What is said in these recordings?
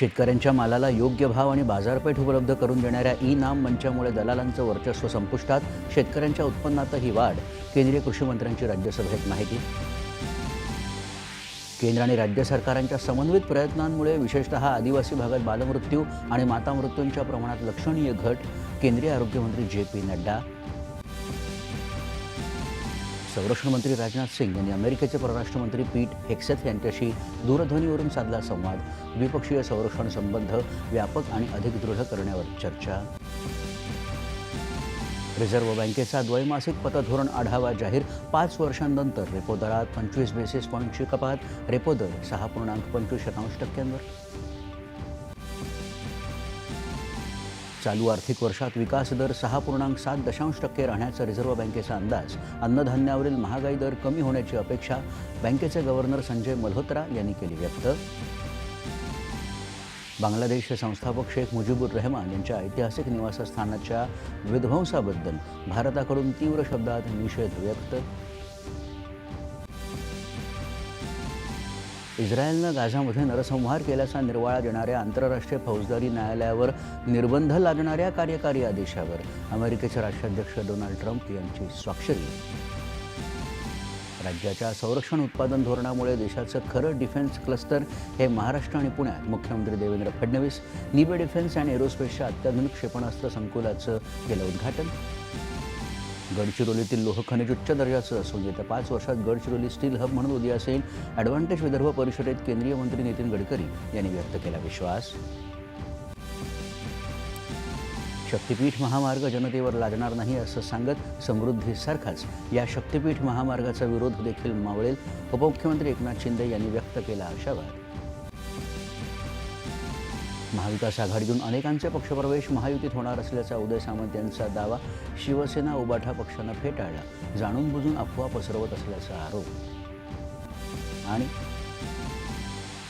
शेतकऱ्यांच्या मालाला योग्य भाव आणि बाजारपेठ उपलब्ध करून देणाऱ्या ई नाम मंचामुळे दलालांचं वर्चस्व संपुष्टात शेतकऱ्यांच्या उत्पन्नातही वाढ. केंद्रीय कृषी मंत्र्यांची राज्यसभेत माहिती. केंद्र आणि राज्य सरकारांच्या समन्वित प्रयत्नांमुळे विशेषतः आदिवासी भागात बालमृत्यू आणि मातामृत्यूंच्या प्रमाणात लक्षणीय घट केंद्रीय आरोग्यमंत्री जे पी नड्डा संरक्षण मंत्री राजनाथ सिंग यांनी अमेरिकेचे परराष्ट्र पीट हेक्सेथ यांच्याशी दूरध्वनीवरून साधला संवाद द्विपक्षीय संरक्षण संबंध व्यापक आणि अधिक दृढ करण्यावर चर्चा. रिझर्व्ह बँकेचा द्वैमासिक पतधोरण आढावा जाहीर पाच वर्षांनंतर रेपो दरात पंचवीस बेसिस पॉईंटची कपात रेपो दर सहा पूर्णांक पंचवीस शतांश टक्क्यांवर. चालू आर्थिक वर्षात विकास दर सहा पूर्णांक सात दशांश टक्के राहण्याचा रिझर्व्ह बँकेचा अंदाज. अन्नधान्यावरील महागाई दर कमी होण्याची अपेक्षा बँकेचे गव्हर्नर संजय मल्होत्रा यांनी केली व्यक्त. बांगलादेशचे संस्थापक शेख मुजीबुर रहमान यांच्या ऐतिहासिक निवासस्थानाच्या विध्वंसाबद्दल भारताकडून तीव्र शब्दात निषेध व्यक्त. इस्रायलनं गाझामध्ये नरसंहार केल्याचा निर्वाळा देणाऱ्या आंतरराष्ट्रीय फौजदारी न्यायालयावर निर्बंध लादणाऱ्या कार्यकारी आदेशावर अमेरिकेचे राष्ट्राध्यक्ष डोनाल्ड ट्रम्प यांची स्वाक्षरी. राज्याच्या संरक्षण उत्पादन धोरणामुळे देशाचं खरं डिफेन्स क्लस्टर हे महाराष्ट्र आणि पुण्यात मुख्यमंत्री देवेंद्र फडणवीस निबे डिफेन्स अँड एरोस्पेसच्या अत्याधुनिक क्षेपणास्त्र संकुलाचं केलं उद्घाटन. गडचिरोलीतील लोह खनिज उच्च दर्जाचं असून येत्या पाच वर्षात गडचिरोली स्टील हब म्हणून उदयास येईल ॲडव्हान्टेज विदर्भ परिषदेत केंद्रीय मंत्री नितीन गडकरी यांनी व्यक्त केला विश्वास. शक्तिपीठ महामार्ग जनतेवर लादणार नाही असं सांगत समृद्धीसारखाच या शक्तिपीठ महामार्गाचा विरोध देखील मावळेल उपमुख्यमंत्री एकनाथ शिंदे यांनी व्यक्त केला आशावाद. महाविकास आघाडीतून अनेकांचे पक्षप्रवेश महायुतीत होणार असल्याचा उदय सामंत यांचा दावा शिवसेना उबाठा पक्षानं फेटाळला. जाणून बुजून अफवा पसरवत असल्याचा आरोप. आणि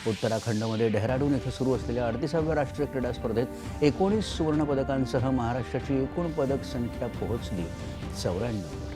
उत्तराखंडमध्ये डेहराडून इथं सुरू असलेल्या अडतीसाव्या राष्ट्रीय क्रीडा स्पर्धेत एकोणीस सुवर्णपदकांसह महाराष्ट्राची एकूण पदक संख्या पोहोचली. चौऱ्याण्णव